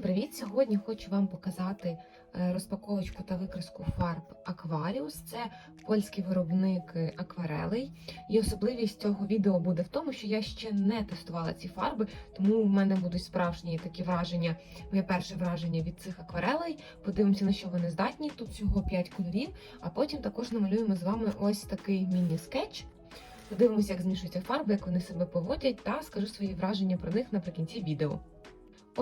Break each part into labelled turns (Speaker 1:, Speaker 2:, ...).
Speaker 1: Всім привіт! Сьогодні хочу вам показати е, розпаковочку та викраску фарб Aquarius. Це польський виробник е, акварелей. І особливість цього відео буде в тому, що я ще не тестувала ці фарби, тому в мене будуть справжні такі враження. Моє перше враження від цих акварелей. Подивимося, на що вони здатні. Тут всього 5 кольорів, а потім також намалюємо з вами ось такий міні-скетч. Подивимося, як змішуються фарби, як вони себе поводять, та скажу свої враження про них наприкінці відео.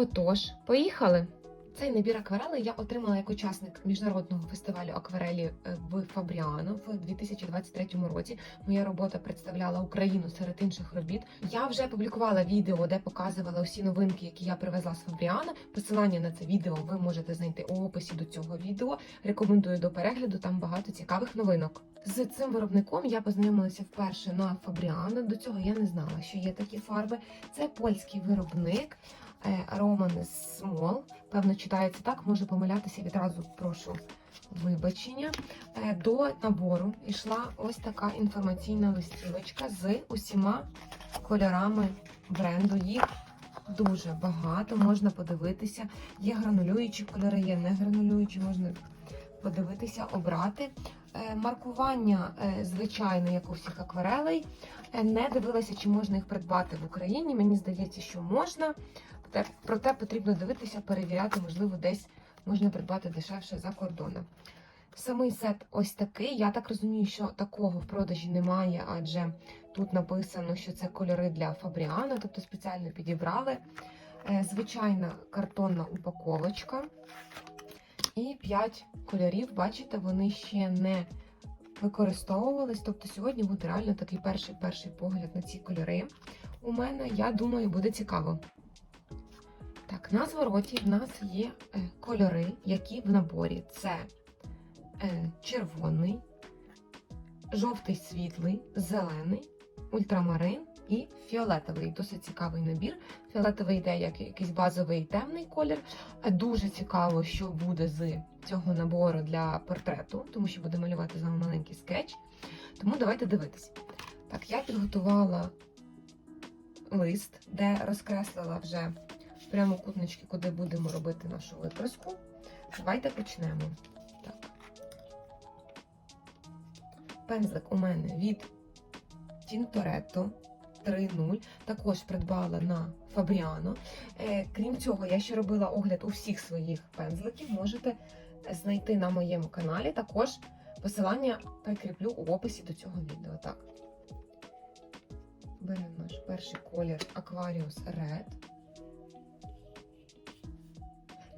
Speaker 1: Отож, поїхали! Цей набір акварелей я отримала як учасник міжнародного фестивалю акварелі е, в Фабріано в 2023 році. Моя робота представляла Україну серед інших робіт. Я вже публікувала відео, де показувала усі новинки, які я привезла з Фабріано. Посилання на це відео ви можете знайти у описі до цього відео. Рекомендую до перегляду, там багато цікавих новинок. З цим виробником я познайомилася вперше на Фабріано. До цього я не знала, що є такі фарби. Це польський виробник. Е, Roman Small. Певно, читається так, можу помилятися відразу прошу вибачення. Е, До набору йшла ось така інформаційна листівочка з усіма кольорами бренду. Їх дуже багато, можна подивитися. Є гранулюючі кольори, є не гранулюючі, можна подивитися, обрати. Е, Маркування, е, звичайно, як у всіх акварелей. Е, Не дивилася, чи можна їх придбати в Україні. Мені здається, що можна. Проте- потрібно дивитися, перевіряти, можливо, десь можна придбати дешевше за кордоном. Самий сет ось такий. Я так розумію, що такого в продажі немає, адже тут написано, що це кольори для Фабріана, тобто спеціально підібрали. Е, Звичайна картонна упаковочка. І 5 кольорів, бачите, вони ще не використовувались. Тобто сьогодні буде реально такий перший перший погляд на ці кольори. У мене, я думаю, буде цікаво. Так, на звороті в нас є е, кольори, які в наборі це е, червоний, жовтий світлий, зелений, ультрамарин і фіолетовий. Досить цікавий набір. Фіолетовий йде як якийсь базовий темний колір. Е, Дуже цікаво, що буде з цього набору для портрету, тому що буде малювати з вами маленький скетч. Тому давайте дивитися. Так, я підготувала лист, де розкреслила вже прямокутнички, куди будемо робити нашу випраску. Давайте почнемо. Так. Пензлик у мене від Tintoretto 3.0. Також придбала на Fabriano. Е, крім цього, я ще робила огляд у всіх своїх пензликів. Можете знайти на моєму каналі. Також посилання прикріплю у описі до цього відео. Так. Беремо наш перший колір Aquarius Red.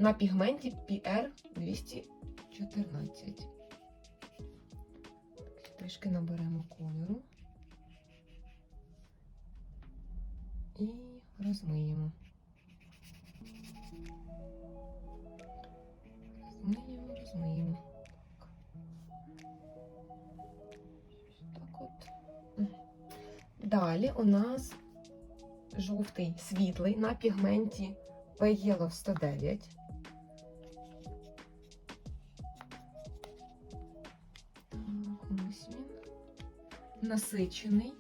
Speaker 1: На пігменті PR 214. Трішки наберемо кольору. І розмиємо. Розмиємо, розмиємо. Так от. Далі у нас жовтий світлий на пігменті P-Yellow 109. Насичений.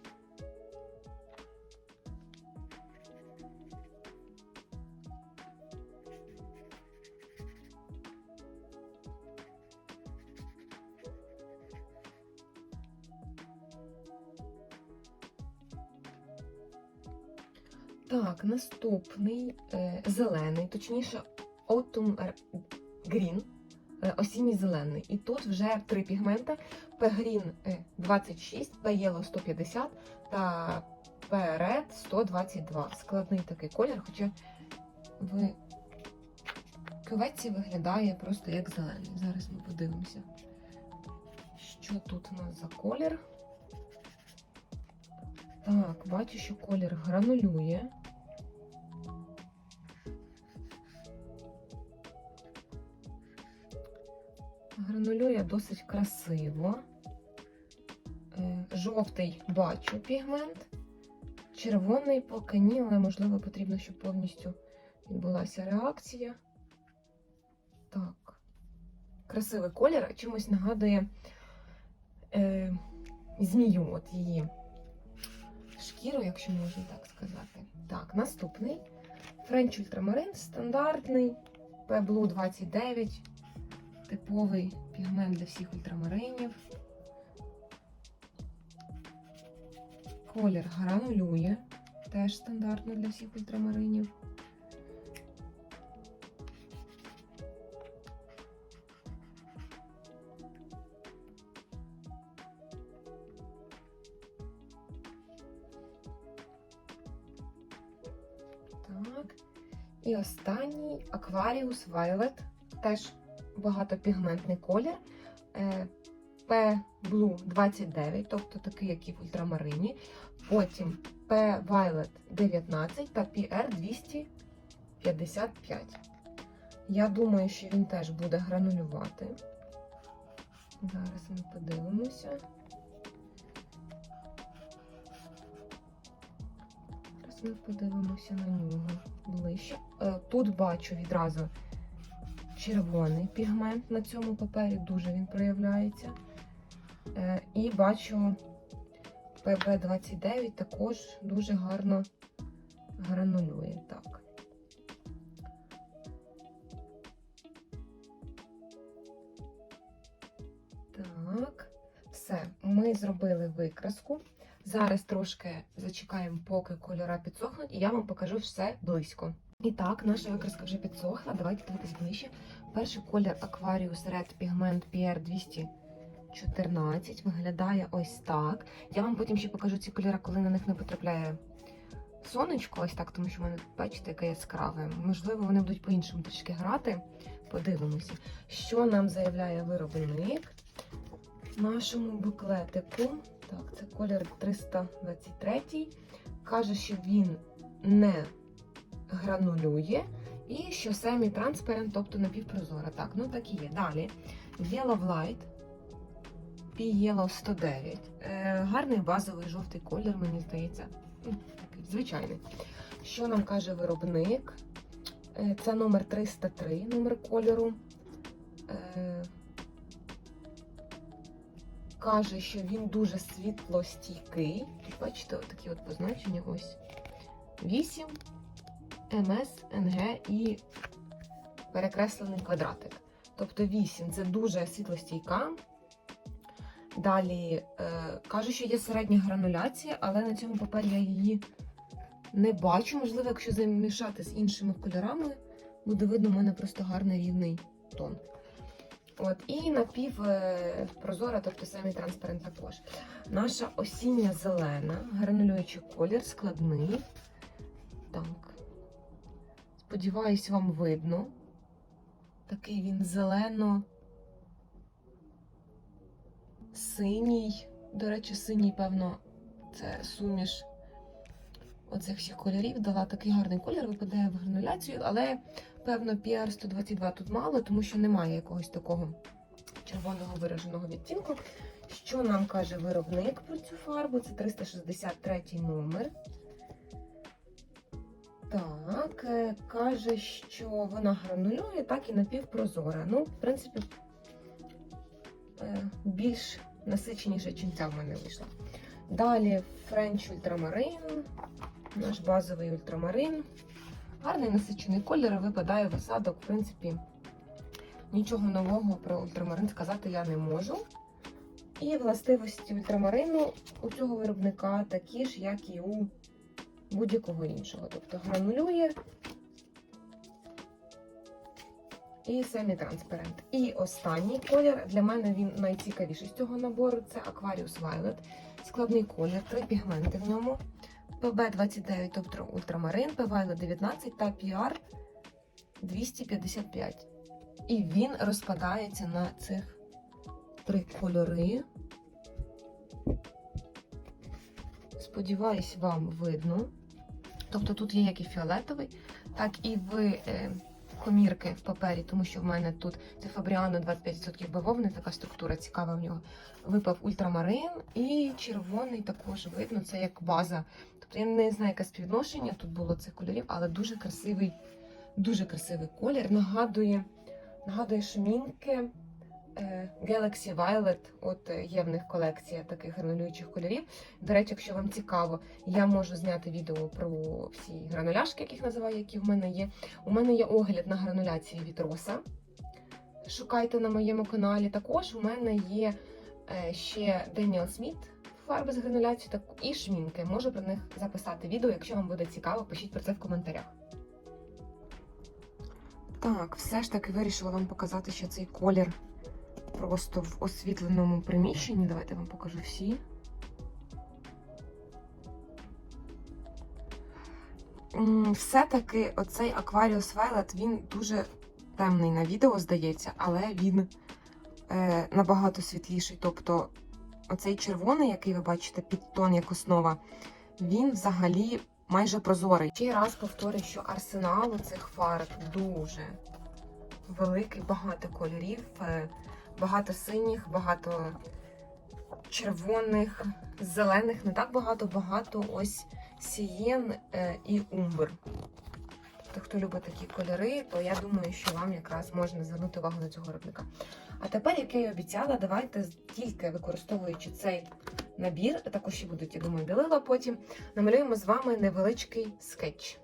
Speaker 1: Так, наступний е, зелений, точніше, Autumn Green, осінній зелений. І тут вже три P-Green е, 26, P-Yellow 150 та P-Red 122. Складний такий колір, хоча в кюветці виглядає просто як зелений. Зараз ми подивимося, що тут у нас за колір. Так, бачу, що колір гранулює. Гранулює досить красиво. Е, Жовтий бачу пігмент. Червоний поки ні, але можливо потрібно, щоб повністю відбулася реакція. Так. Красивий колір, чимось нагадує е, змію, от її шкіру, якщо можна так сказати. Так, наступний Френч Ультрамарин, стандартний, P-Blue 29, типовий пігмент для всіх ультрамаринів. Колір гранулює, теж стандартно для всіх ультрамаринів. Так. І останній Aquarius Violet. Теж багатопігментний колір. Е, P Blue 29, тобто такий, як і в ультрамарині. Потім P Violet 19 та PR 255. Я думаю, що він теж буде гранулювати. Зараз ми подивимося. Зараз ми подивимося на нього ближче. Е, Тут бачу відразу червоний пігмент на цьому папері, дуже він проявляється. Е, І бачу PB29 також дуже гарно гранулює. Так. Так, все, ми зробили викраску. Зараз трошки зачекаємо, поки кольора підсохнуть, і я вам покажу все близько. І так, наша викраска вже підсохла. Давайте дивитись ближче. Перший колір Aquarius Red Pigment PR 214 виглядає ось так. Я вам потім ще покажу ці кольори, коли на них не потрапляє сонечко, ось так, тому що в мене, бачите, яке яскраве. Можливо, вони будуть по-іншому трішки грати. Подивимося, що нам заявляє виробник нашому буклетику. Так, це колір 323. Каже, що він не гранулює і що семі-транспарент, тобто напівпрозора. Так, ну так і є. Далі. Yellow Light P-Yellow 109. Е, гарний базовий жовтий колір, мені здається. Такий звичайний. Що нам каже виробник? Е, це номер 303, номер кольору. Е, каже, що він дуже світлостійкий. Бачите, такі от позначення ось 8 МС, НГ і перекреслений квадратик. Тобто 8 це дуже світлостійка. Далі е, каже, що є середня грануляція, але на цьому папері я її не бачу. Можливо, якщо замішати з іншими кольорами, буде видно, в мене просто гарний рівний тон. От, і напів е, прозора, тобто самі транспарент також. Наша осіння зелена, гранулюючий колір, складний. Так. Сподіваюсь, вам видно. Такий він зелено. Синій. До речі, синій, певно, це суміш оцих всіх кольорів. Дала такий гарний колір, випадає в грануляцію, але, певно, PR 122 тут мало, тому що немає якогось такого червоного вираженого відтінку. Що нам каже виробник про цю фарбу? Це 363 номер. Так, е, каже, що вона гранулює, так і напівпрозора. Ну, в принципі, е, більш насиченіше, чим ця в мене вийшла. Далі French Ultramarine, наш базовий ультрамарин. Гарний насичений колір, випадає в осадок. В принципі, нічого нового про ультрамарин сказати я не можу. І властивості ультрамарину у цього виробника такі ж, як і у будь-якого іншого. Тобто гранулює і семі-транспарент. І останній колір для мене він найцікавіший з цього набору це Aquarius Violet. Складний колір, три пігменти в ньому. PB29, тобто ультрамарин, P-Violet 19 та PR 255. І він розпадається на цих три кольори. Сподіваюсь, вам видно. Тобто тут є як і фіолетовий, так і в е, комірки в папері, тому що в мене тут це Фабріано 25% бавовни, така структура цікава в нього. Випав ультрамарин і червоний також видно, це як база. Тобто я не знаю, яке співвідношення тут було цих кольорів, але дуже красивий, дуже красивий колір. Нагадує, нагадує шмінки е, Galaxy Violet. От е, є в них колекція таких гранулюючих кольорів. До речі, якщо вам цікаво, я можу зняти відео про всі грануляшки, яких називаю, які в мене є. У мене є огляд на грануляції від Роса. Шукайте на моєму каналі. Також у мене є е, ще Daniel Smith фарби з грануляцією і шмінки. Можу про них записати відео. Якщо вам буде цікаво, пишіть про це в коментарях. Так, все ж таки вирішила вам показати, що цей колір просто в освітленому приміщенні. Давайте я вам покажу всі. Все-таки оцей Aquarius Violet, він дуже темний на відео, здається, але він е, набагато світліший. Тобто оцей червоний, який ви бачите, під тон як основа, він взагалі майже прозорий. Ще раз повторюю, що арсенал у цих фарб дуже великий, багато кольорів, е, багато синіх, багато червоних, зелених, не так багато, багато ось сієн е, і умбр. Тобто, хто любить такі кольори, то я думаю, що вам якраз можна звернути увагу на цього виробника. А тепер, як я і обіцяла, давайте тільки використовуючи цей набір, також ще будуть, я думаю, білила потім, намалюємо з вами невеличкий скетч.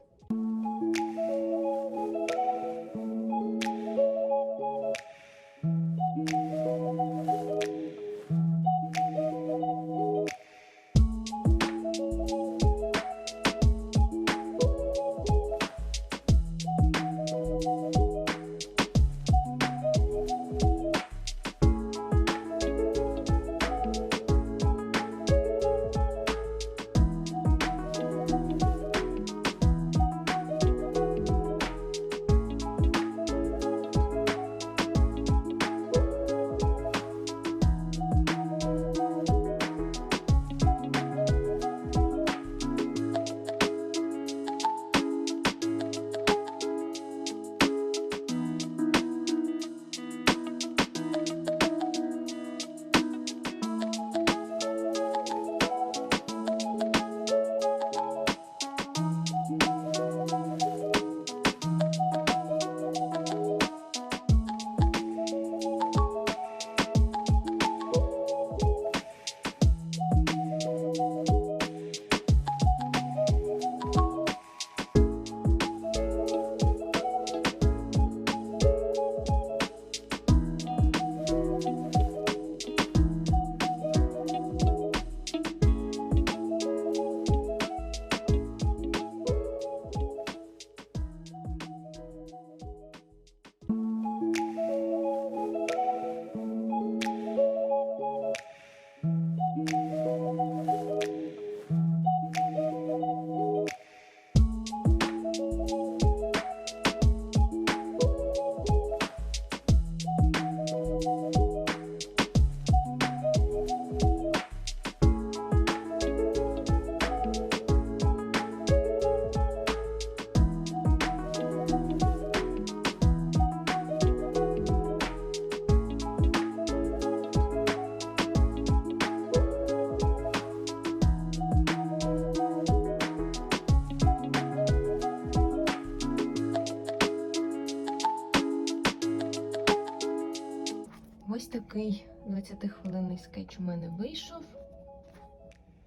Speaker 1: 20-хвилинний скетч у мене вийшов.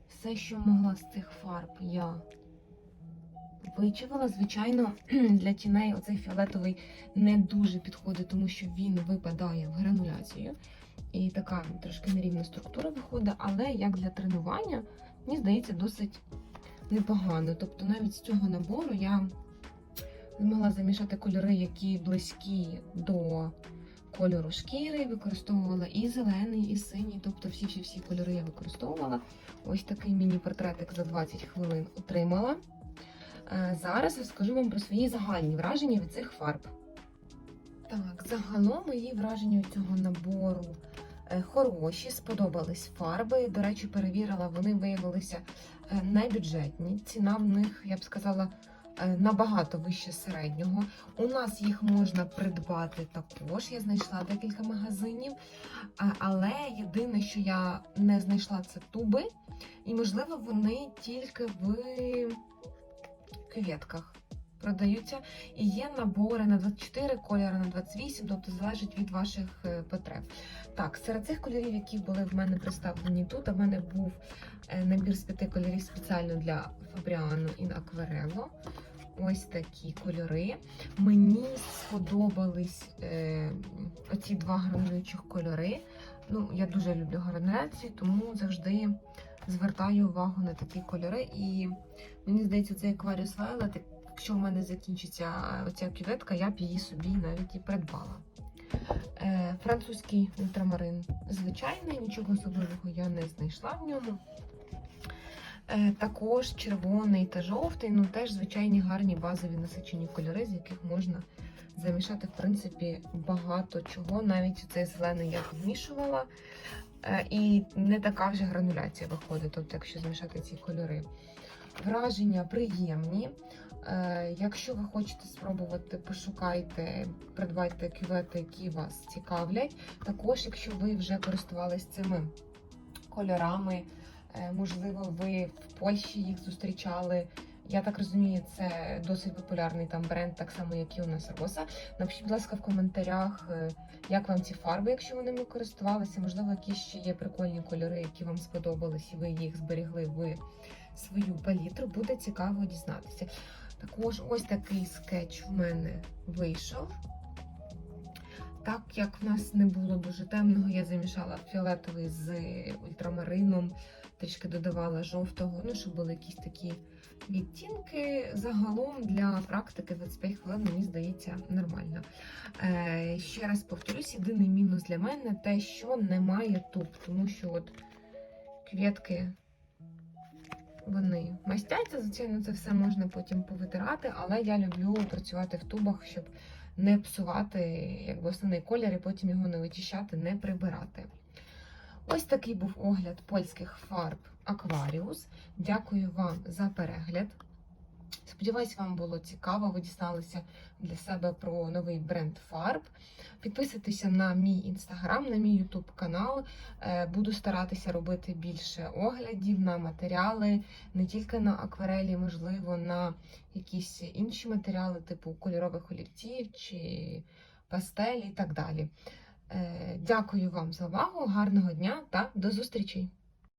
Speaker 1: Все, що могла з цих фарб, я вичавила. Звичайно, для тіней оцей фіолетовий не дуже підходить, тому що він випадає в грануляцію. І така трошки нерівна структура виходить, але як для тренування, мені здається, досить непогано. Тобто навіть з цього набору я змогла замішати кольори, які близькі до кольору шкіри, використовувала і зелений, і синій, тобто всі-всі-всі кольори я використовувала. Ось такий міні-портретик за 20 хвилин отримала. Е, Зараз розкажу вам про свої загальні враження від цих фарб. Так, загалом мої враження від цього набору е, хороші, сподобались фарби. До речі, перевірила, вони виявилися е, небюджетні. Ціна в них, я б сказала, набагато вище середнього. У нас їх можна придбати також. Я знайшла декілька магазинів. Але єдине, що я не знайшла, це туби. І, можливо, вони тільки в кюветках. продаються. І є набори на 24 кольори, на 28, тобто залежить від ваших е, потреб. Так, серед цих кольорів, які були в мене представлені тут, у мене був е, набір з п'яти кольорів спеціально для Фабріано і Акварело. Ось такі кольори. Мені сподобались е, оці два гранулюючих кольори. Ну, я дуже люблю грануляцію, тому завжди звертаю увагу на такі кольори. І мені здається, цей Aquarius Violet, якщо в мене закінчиться оця кюветка, я б її собі навіть і придбала. Е, французький ультрамарин звичайний, нічого особливого я не знайшла в ньому. Е, також червоний та жовтий, ну теж звичайні гарні базові насичені кольори, з яких можна замішати, в принципі, багато чого. Навіть цей зелений я вмішувала. Е, і не така вже грануляція виходить, тобто, якщо змішати ці кольори. Враження приємні. Е, Якщо ви хочете спробувати, пошукайте, придбайте кювети, які вас цікавлять. Також, якщо ви вже користувались цими кольорами, можливо, ви в Польщі їх зустрічали. Я так розумію, це досить популярний там бренд, так само, як і у нас Роса. Напишіть, будь ласка, в коментарях, е, як вам ці фарби, якщо ви ними користувалися. Можливо, якісь ще є прикольні кольори, які вам сподобались, і ви їх зберігли в свою палітру. Буде цікаво дізнатися. Також ось такий скетч в мене вийшов. Так як в нас не було дуже темного, я замішала фіолетовий з ультрамарином, трішки додавала жовтого, ну, щоб були якісь такі відтінки. Загалом для практики 25 хвилин, мені здається, нормально. Е, ще раз повторюсь, єдиний мінус для мене те, що немає туб, тому що от квітки вони мастяться, звичайно, це все можна потім повитирати, але я люблю працювати в тубах, щоб не псувати якби, основний колір і потім його не вичищати, не прибирати. Ось такий був огляд польських фарб Aquarius. Дякую вам за перегляд. Сподіваюсь, вам було цікаво. Ви дізналися для себе про новий бренд фарб. Підписуйтеся на мій інстаграм, на мій ютуб канал. Е, Буду старатися робити більше оглядів на матеріали, не тільки на акварелі, можливо, на якісь інші матеріали, типу кольорових олівців чи пастелі і так далі. Е, Дякую вам за увагу, гарного дня та до зустрічей!